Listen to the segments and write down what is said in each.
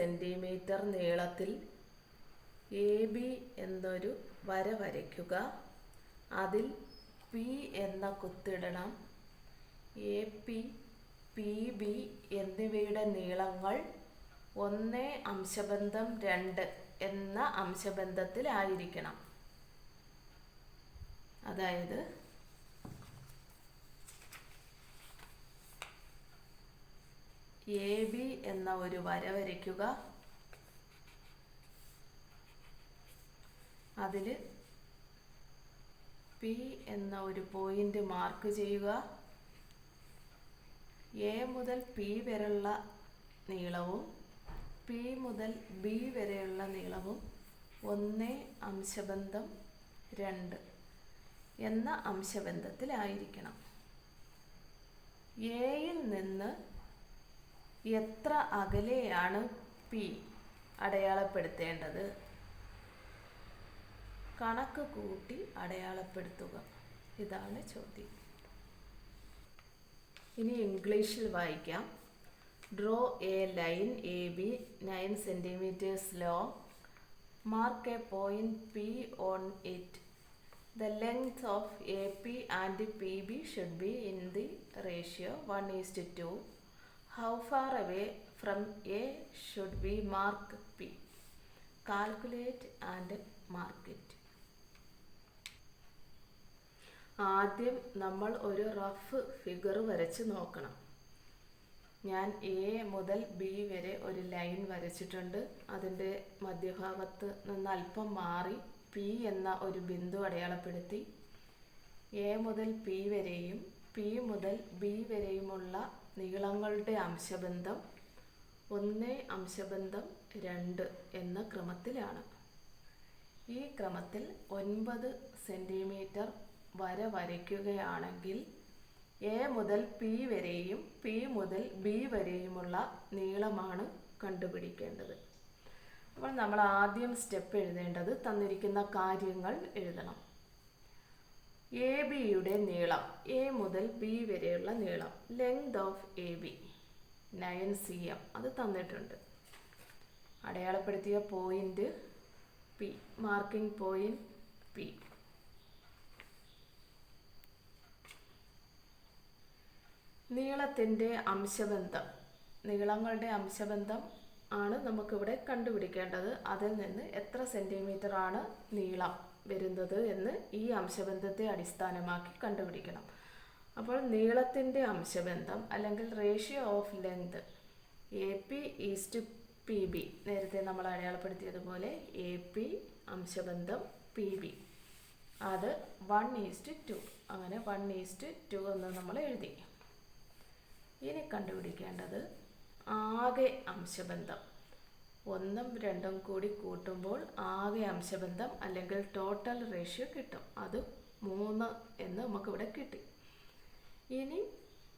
Centimetre നീളത്തിൽ A B എന്നൊരു വര വരയ്ക്കുക. അതിൽ പി എന്ന കുത്തിടണം. എ പി പി ബി എന്നിവയുടെ നീളങ്ങൾ ഒന്ന് അംശബന്ധം രണ്ട് എന്ന അംശബന്ധത്തിലായിരിക്കണം. അതായത് എ ബി എന്ന ഒരു വര വരയ്ക്കുക. അതിൽ പി എന്ന ഒരു പോയിന്റ് മാർക്ക് ചെയ്യുക. എ മുതൽ പി വരെയുള്ള നീളവും പി മുതൽ ബി വരെയുള്ള നീളവും ഒന്ന് അംശബന്ധം രണ്ട് എന്ന അംശബന്ധത്തിലായിരിക്കണം. എയിൽ നിന്ന് എത്ര അകലെയാണ് പി അടയാളപ്പെടുത്തേണ്ടത്? കണക്ക് കൂട്ടി അടയാളപ്പെടുത്തുക. ഇതാണ് ചോദ്യം. ഇനി ഇംഗ്ലീഷിൽ വായിക്കാം. Draw a line A B nine centimetres long mark a point P on it. The length of A P and P B should be in the ratio one is to two. How far away from A should be P calculate and mark it. ആദ്യം നമ്മൾ ഒരു rough figure വരച്ച് നോക്കണം. ഞാൻ A മുതൽ B വരെ ഒരു line വരച്ചിട്ടുണ്ട്. അതിന്റെ മധ്യഭാഗത്ത് നിന്ന് അല്പം മാറി പി എന്ന ഒരു ബിന്ദു അടയാളപ്പെടുത്തി. എ മുതൽ പി വരെയും പി മുതൽ ബി വരെയുമുള്ള നീളങ്ങളുടെ അംശബന്ധം ഒന്ന് അംശബന്ധം രണ്ട് എന്ന ക്രമത്തിലാണ്. ഈ ക്രമത്തിൽ ഒൻപത് സെന്റിമീറ്റർ വര വരയ്ക്കുകയാണെങ്കിൽ എ മുതൽ പി വരെയും പി മുതൽ ബി വരെയുമുള്ള നീളമാണ് കണ്ടുപിടിക്കേണ്ടത്. അപ്പോൾ നമ്മൾ ആദ്യം സ്റ്റെപ്പ് എഴുതേണ്ടത് തന്നിരിക്കുന്ന കാര്യങ്ങൾ എഴുതണം. എ ബിയുടെ നീളം എ മുതൽ ബി വരെയുള്ള നീളം length of A B nine C M അത് തന്നിട്ടുണ്ട്. അടയാളപ്പെടുത്തിയ point P marking point P നീളത്തിന്റെ അംശബന്ധം നീളങ്ങളുടെ അംശബന്ധം ആണ് നമുക്കിവിടെ കണ്ടുപിടിക്കേണ്ടത്. അതിൽ നിന്ന് എത്ര സെന്റിമീറ്റർ ആണ് നീളം? വരുന്നത് എന്ന് ഈ അംശബന്ധത്തെ അടിസ്ഥാനമാക്കി കണ്ടുപിടിക്കണം. അപ്പോൾ നീളത്തിന്റെ അംശബന്ധം അല്ലെങ്കിൽ ratio of length A P is to P B നേരത്തെ നമ്മൾ അടയാളപ്പെടുത്തിയതുപോലെ എ പി അംശബന്ധം പി ബി അത് വൺ ഈസ്റ്റ് ടു അങ്ങനെ വൺ ഈസ്റ്റ് ടു എന്ന് നമ്മൾ എഴുതി. ഇനി കണ്ടുപിടിക്കേണ്ടത് ആകെ അംശബന്ധം. ഒന്നും രണ്ടും കൂടി കൂട്ടുമ്പോൾ ആകെ അംശബന്ധം അല്ലെങ്കിൽ ടോട്ടൽ റേഷ്യോ കിട്ടും. അത് മൂന്ന് എന്ന് നമുക്കിവിടെ കിട്ടി. ഇനി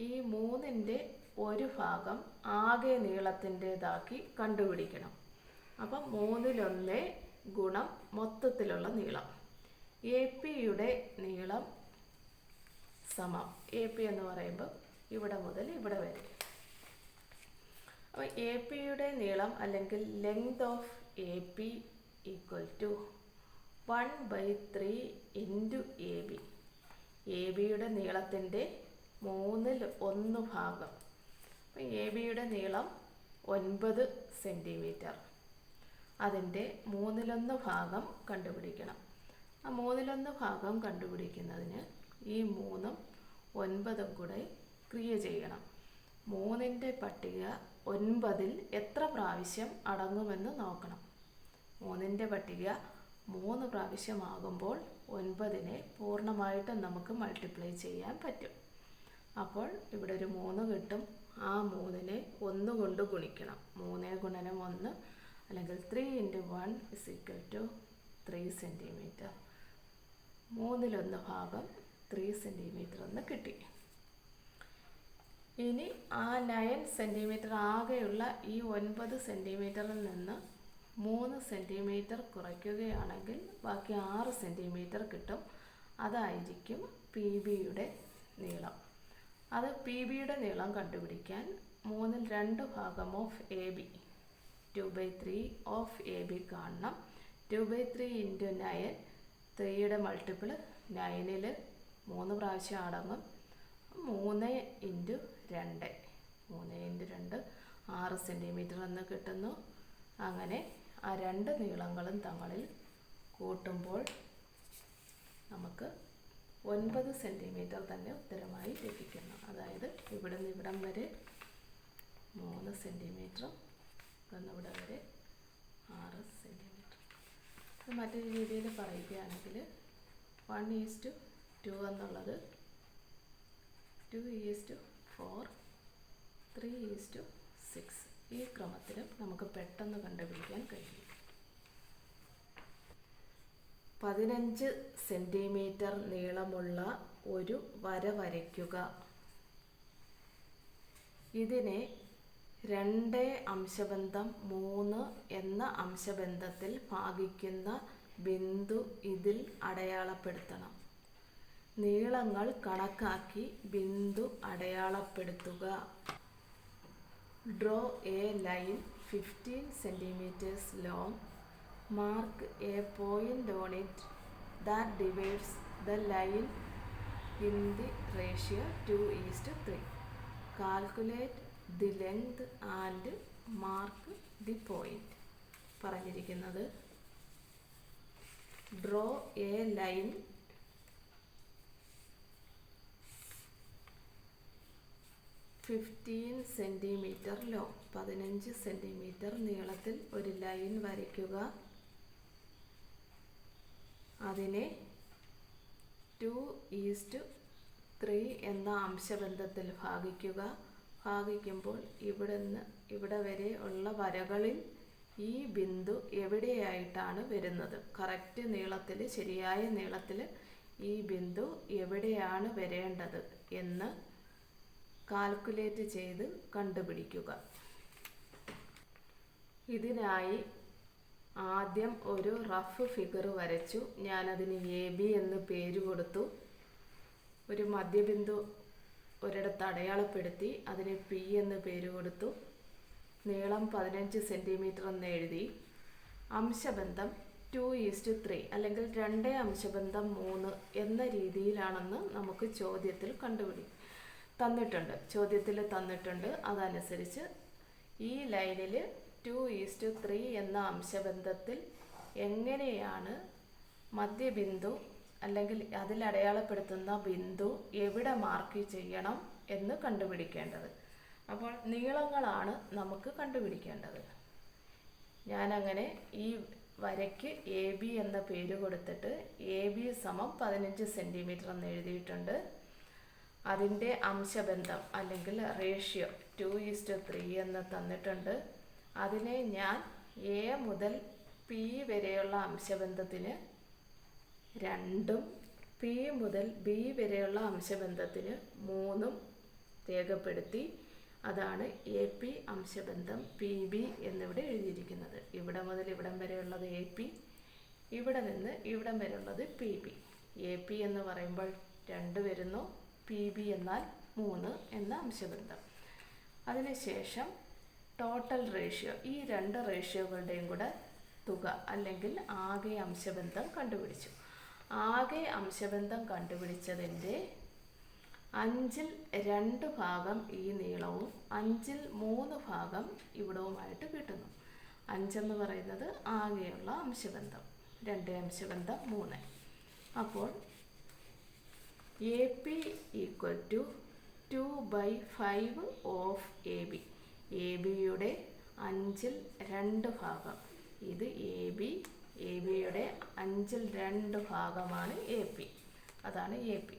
ഈ മൂന്നിന്റെ ഒരു ഭാഗം ആകെ നീളത്തിന്റെതാക്കി കണ്ടുപിടിക്കണം. അപ്പം മൂന്നിലൊന്ന് ഗുണം മൊത്തത്തിലുള്ള നീളം. എ പിയുടെ നീളം സമം. എ പി എന്ന് പറയുമ്പോൾ ഇവിടെ മുതൽ ഇവിടെ വരെ. അപ്പോൾ എ പിയുടെ നീളം അല്ലെങ്കിൽ length of A P equal to one by three into A B A ബിയുടെ നീളത്തിന്റെ മൂന്നിൽ ഒന്ന് ഭാഗം. അപ്പോൾ എ ബിയുടെ നീളം ഒൻപത് സെന്റിമീറ്റർ അതിന്റെ മൂന്നിലൊന്ന് ഭാഗം കണ്ടുപിടിക്കണം. ആ മൂന്നിലൊന്ന് ഭാഗം കണ്ടുപിടിക്കുന്നതിന് ഈ മൂന്നും ഒൻപതും കൂടെ ക്രിയ ചെയ്യണം. മൂന്നിന്റെ പട്ടിക ഒൻപതിൽ എത്ര പ്രാവശ്യം അടങ്ങുമെന്ന് നോക്കണം. മൂന്നിന്റെ പട്ടിക മൂന്ന് പ്രാവശ്യമാകുമ്പോൾ ഒൻപതിനെ പൂർണമായിട്ടും നമുക്ക് മൾട്ടിപ്ലൈ ചെയ്യാൻ പറ്റും. അപ്പോൾ ഇവിടെ ഒരു മൂന്ന് കിട്ടും. ആ മൂന്നിനെ ഒന്ന് കൊണ്ട് ഗുണിക്കണം. മൂന്നേ ഗുണനം ഒന്ന് അല്ലെങ്കിൽ three into one is equal to three centimetre മൂന്നിലൊന്ന് ഭാഗം ത്രീ സെന്റിമീറ്റർ എന്ന് കിട്ടി. ഇനി ആ നയൻ സെന്റിമീറ്റർ ആകെയുള്ള ഈ ഒൻപത് സെന്റിമീറ്ററിൽ നിന്ന് മൂന്ന് സെന്റിമീറ്റർ കുറയ്ക്കുകയാണെങ്കിൽ ബാക്കി ആറ് സെന്റിമീറ്റർ കിട്ടും. അതായിരിക്കും പി ബിയുടെ നീളം. അത് പി ബിയുടെ നീളം കണ്ടുപിടിക്കാൻ മൂന്നിൽ രണ്ട് ഭാഗം of A B two by three of A B കാണണം. Two by three into nine ത്രീയുടെ മൾട്ടിപ്പിൾ നയനിൽ മൂന്ന് പ്രാവശ്യം അടങ്ങും. മൂന്ന് ഇന്റു രണ്ട്. മൂന്ന് ഇന്റു രണ്ട്. ആറ് സെന്റിമീറ്റർ എന്ന് കിട്ടുന്നു. അങ്ങനെ ആ രണ്ട് നീളങ്ങളും തമ്മിൽ കൂട്ടുമ്പോൾ നമുക്ക് ഒൻപത് സെന്റിമീറ്റർ തന്നെ ഉത്തരമായി ലഭിക്കുന്നു. അതായത് ഇവിടെ നിന്ന് ഇവിടം വരെ മൂന്ന് സെന്റിമീറ്ററും ഇവിടുന്ന് ഇവിടെ വരെ ആറ് സെന്റിമീറ്റർ അത് മറ്റൊരു രീതിയിൽ പറയുകയാണെങ്കിൽ വൺ ഈസ് ടു ടു എന്നുള്ളത് two is to four three is to six ഈ ക്രമത്തിൽ നമുക്ക് പെട്ടെന്ന് കണ്ടുപിടിക്കാൻ കഴിയും. പതിനഞ്ച് സെന്റിമീറ്റർ നീളമുള്ള ഒരു വര വരയ്ക്കുക. ഇതിനെ രണ്ട് അംശബന്ധം മൂന്ന് എന്ന അംശബന്ധത്തിൽ ഭാഗിക്കുന്ന ബിന്ദു ഇതിൽ അടയാളപ്പെടുത്തണം. നീളങ്ങൾ കണക്കാക്കി ബിന്ദു അടയാളപ്പെടുത്തുക. Draw a line fifteen centimetres long mark a point on it that divides the line in the ratio two is to three calculate the length and mark the point പറഞ്ഞിരിക്കുന്നത്. Draw a line fifteen centimetre law പതിനഞ്ച് സെന്റിമീറ്റർ നീളത്തിൽ ഒരു line വരയ്ക്കുക. അതിനെ to east three എന്ന അംശബന്ധത്തിൽ ഭാഗിക്കുക. ഭാഗിക്കുമ്പോൾ ഇവിടെ നിന്ന് ഇവിടെ വരെ ഉള്ള വരകളിൽ ഈ ബിന്ദു എവിടെയായിട്ടാണ് വരുന്നത്? കറക്റ്റ് നീളത്തിൽ ശരിയായ നീളത്തിൽ ഈ ബിന്ദു എവിടെയാണ് വരേണ്ടത് എന്ന് കാൽക്കുലേറ്റ് ചെയ്ത് കണ്ടുപിടിക്കുക. ഇതിനായി ആദ്യം ഒരു റഫ് ഫിഗർ വരച്ചു. ഞാനതിന് എ ബി എന്ന് പേര് കൊടുത്തു. ഒരു മധ്യബിന്ദു ഒരിടത്ത് അടയാളപ്പെടുത്തി. അതിന് പി എന്ന് പേര് കൊടുത്തു. നീളം പതിനഞ്ച് സെന്റിമീറ്റർ എന്ന് എഴുതി. അംശബന്ധം ടു ഈസ്റ്റ് ത്രീ അല്ലെങ്കിൽ രണ്ട് അംശബന്ധം മൂന്ന് എന്ന രീതിയിലാണെന്ന് നമുക്ക് ചോദ്യത്തിൽ കണ്ടുപിടി തന്നിട്ടുണ്ട്. ചോദ്യത്തിൽ തന്നിട്ടുണ്ട്. അതനുസരിച്ച് ഈ ലൈനിൽ ടു ഈസ്റ്റ് ത്രീ എന്ന അംശബന്ധത്തിൽ എങ്ങനെയാണ് മധ്യബിന്ദു അല്ലെങ്കിൽ അതിൽ അടയാളപ്പെടുത്തുന്ന ബിന്ദു എവിടെ മാർക്ക് ചെയ്യണം എന്ന് കണ്ടുപിടിക്കേണ്ടത്? അപ്പോൾ നീളങ്ങളാണ് നമുക്ക് കണ്ടുപിടിക്കേണ്ടത്. ഞാനങ്ങനെ ഈ വരയ്ക്ക് എ ബി എന്ന പേര് കൊടുത്തിട്ട് എ ബി സമം പതിനഞ്ച് സെന്റിമീറ്റർ എന്ന് എഴുതിയിട്ടുണ്ട്. അതിന്റെ അംശബന്ധം അല്ലെങ്കിൽ റേഷ്യോ ടു ഈസ്റ്റ് ത്രീ എന്ന് തന്നിട്ടുണ്ട്. അതിനെ ഞാൻ എ മുതൽ പി വരെയുള്ള അംശബന്ധത്തിന് രണ്ടും പി മുതൽ ബി വരെയുള്ള അംശബന്ധത്തിന് മൂന്നും രേഖപ്പെടുത്തി. അതാണ് എ പി അംശബന്ധം പി ബി എന്നിവിടെ എഴുതിയിരിക്കുന്നത്. ഇവിടെ മുതൽ ഇവിടം വരെയുള്ളത് എ പി ഇവിടെ നിന്ന് ഇവിടം വരെയുള്ളത് പി ബി എ പി എന്ന് പറയുമ്പോൾ രണ്ട് വരുന്നു. പി ബി എന്നാൽ മൂന്ന് എന്ന അംശബന്ധം. അതിനുശേഷം ടോട്ടൽ റേഷ്യോ ഈ രണ്ട് റേഷ്യോകളുടെയും കൂടെ തുക അല്ലെങ്കിൽ ആകെ അംശബന്ധം കണ്ടുപിടിച്ചു. ആകെ അംശബന്ധം കണ്ടുപിടിച്ചതിന്റെ അഞ്ചിൽ രണ്ട് ഭാഗം ഈ നീളവും അഞ്ചിൽ മൂന്ന് ഭാഗം ഇവിടവുമായിട്ട് കിട്ടുന്നു. അഞ്ചെന്ന് പറയുന്നത് ആകെയുള്ള അംശബന്ധം. രണ്ട് അംശബന്ധം മൂന്ന്. അപ്പോൾ A P equal to two by five of A B A ബിയുടെ അഞ്ചിൽ രണ്ട് ഭാഗം. ഇത് എ ബി എ ബിയുടെ അഞ്ചിൽ രണ്ട് ഭാഗമാണ് എ പി അതാണ് എ പി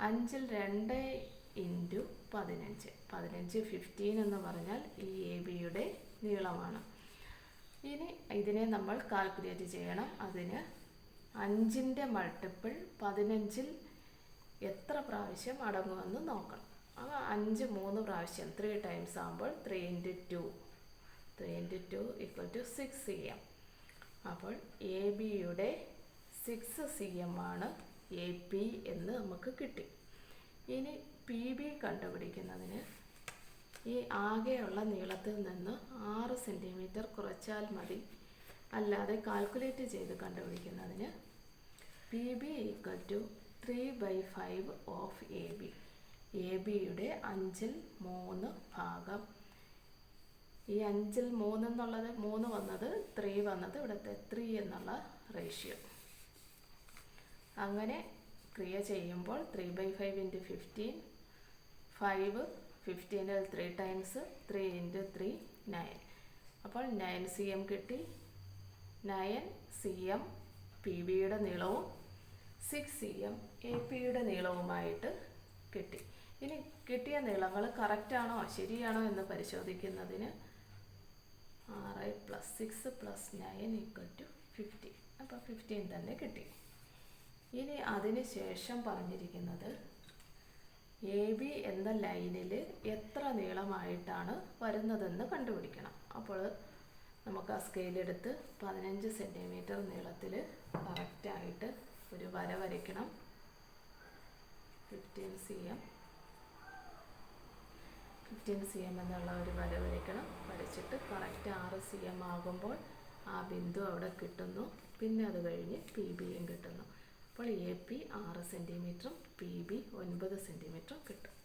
അഞ്ചിൽ രണ്ട് ഇന്റു പതിനഞ്ച്. പതിനഞ്ച് ഫിഫ്റ്റീൻ എന്ന് പറഞ്ഞാൽ ഈ എ ബിയുടെ നീളമാണ്. ഇനി ഇതിനെ നമ്മൾ കാൽക്കുലേറ്റ് ചെയ്യണം. അതിന് അഞ്ചിന്റെ മൾട്ടിപ്പിൾ പതിനഞ്ചിൽ എത്ര പ്രാവശ്യം അടങ്ങുമെന്ന് നോക്കണം. ആ അഞ്ച് മൂന്ന് പ്രാവശ്യം ത്രീ ടൈംസ് ആകുമ്പോൾ three into two three into two equal to six C M അപ്പോൾ എ ബിയുടെ സിക്സ് സി എം ആണ് എ പി എന്ന് നമുക്ക് കിട്ടി. ഇനി പി ബി കണ്ടുപിടിക്കുന്നതിന് ഈ ആകെയുള്ള നീളത്തിൽ നിന്ന് ആറ് സെന്റിമീറ്റർ കുറച്ചാൽ മതി. അല്ലാതെ കാൽക്കുലേറ്റ് ചെയ്ത് കണ്ടുപിടിക്കുന്നതിന് P B equal to three by five of A B A ബിയുടെ അഞ്ചിൽ മൂന്ന് ഭാഗം. ഈ അഞ്ചിൽ മൂന്ന് എന്നുള്ളത് മൂന്ന് വന്നത് ത്രീ വന്നത് ഇവിടുത്തെ ത്രീ എന്നുള്ള റേഷ്യോ അങ്ങനെ ക്രിയ ചെയ്യുമ്പോൾ three by five into fifteen five ഫിഫ്റ്റീനിൽ three times three into three nine അപ്പോൾ നയൻ സി എം കിട്ടി. നയൻ സി എം പി ബിയുടെ നീളവും സിക്സ് സി എം എ പിയുടെ നീളവുമായിട്ട് കിട്ടി. ഇനി കിട്ടിയ നീളങ്ങൾ കറക്റ്റാണോ ശരിയാണോ എന്ന് പരിശോധിക്കുന്നതിന് ആറ് plus six plus nine equal to fifty അപ്പോൾ ഫിഫ്റ്റീൻ തന്നെ കിട്ടി. ഇനി അതിന് ശേഷം പറഞ്ഞിരിക്കുന്നത് എ ബി എന്ന ലൈനിൽ എത്ര നീളമായിട്ടാണ് വരുന്നതെന്ന് കണ്ടുപിടിക്കണം. അപ്പോൾ നമുക്ക് ആ സ്കെയിലെടുത്ത് പതിനഞ്ച് സെന്റിമീറ്റർ നീളത്തിൽ കറക്റ്റായിട്ട് ഒരു വര വരയ്ക്കണം. Fifteen C M fifteen C M എന്നുള്ള ഒരു വര വരയ്ക്കണം. വരച്ചിട്ട് കറക്റ്റ് ആറ് സി എം ആകുമ്പോൾ ആ ബിന്ദു അവിടെ കിട്ടുന്നു. പിന്നെ അത് കഴിഞ്ഞ് പി ബിയും കിട്ടുന്നു. അപ്പോൾ എ പി ആറ് സെന്റിമീറ്ററും പി ബി ഒൻപത് സെന്റിമീറ്ററും കിട്ടും.